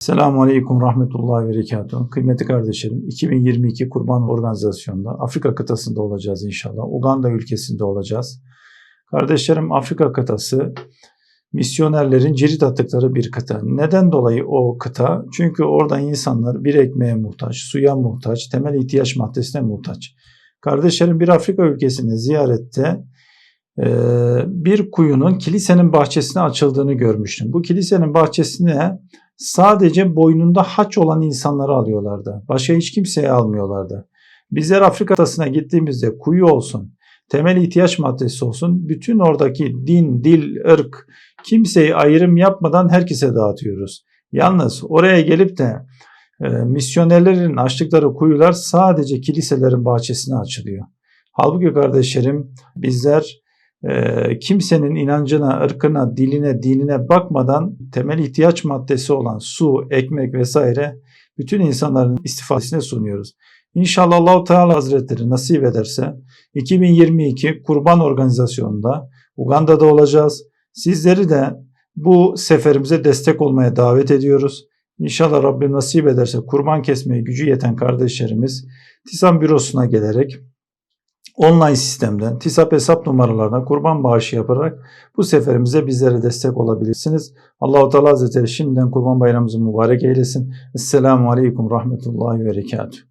Selamun Aleyküm Rahmetullahi ve Berekatuhu. Kıymetli kardeşlerim, 2022 Kurban Organizasyonu'nda Afrika kıtasında olacağız inşallah. Uganda ülkesinde olacağız. Kardeşlerim Afrika kıtası misyonerlerin cirit attıkları bir kıta. Neden dolayı o kıta? Çünkü orada insanlar bir ekmeğe muhtaç, suya muhtaç, temel ihtiyaç maddesine muhtaç. Kardeşlerim bir Afrika ülkesinde ziyarette e, bir kuyunun kilisenin bahçesine açıldığını görmüştüm. Bu kilisenin bahçesine sadece boynunda haç olan insanları alıyorlardı. Başka hiç kimseyi almıyorlardı. Bizler Afrika kıtasına gittiğimizde kuyu olsun, temel ihtiyaç maddesi olsun, bütün oradaki din, dil, ırk, kimseyi ayrım yapmadan herkese dağıtıyoruz. Yalnız oraya gelip de e, misyonerlerin açtıkları kuyular sadece kiliselerin bahçesine açılıyor. Halbuki kardeşlerim bizler e, kimsenin inancına, ırkına, diline, dinine bakmadan temel ihtiyaç maddesi olan su, ekmek vesaire bütün insanların istifadesine sunuyoruz. İnşallah Allahu Teala Hazretleri nasip ederse 2022 Kurban Organizasyonu'nda Uganda'da olacağız. Sizleri de bu seferimize destek olmaya davet ediyoruz. İnşallah Rabbim nasip ederse kurban kesmeye gücü yeten kardeşlerimiz TİSAM bürosuna gelerek online sistemden TİSAP hesap numaralarına kurban bağışı yaparak bu seferimize bizlere destek olabilirsiniz. Allahu Teala Hazretleri şimdiden kurban bayramımızı mübarek eylesin. Esselamu Aleyküm Rahmetullahi ve Berekatuhu.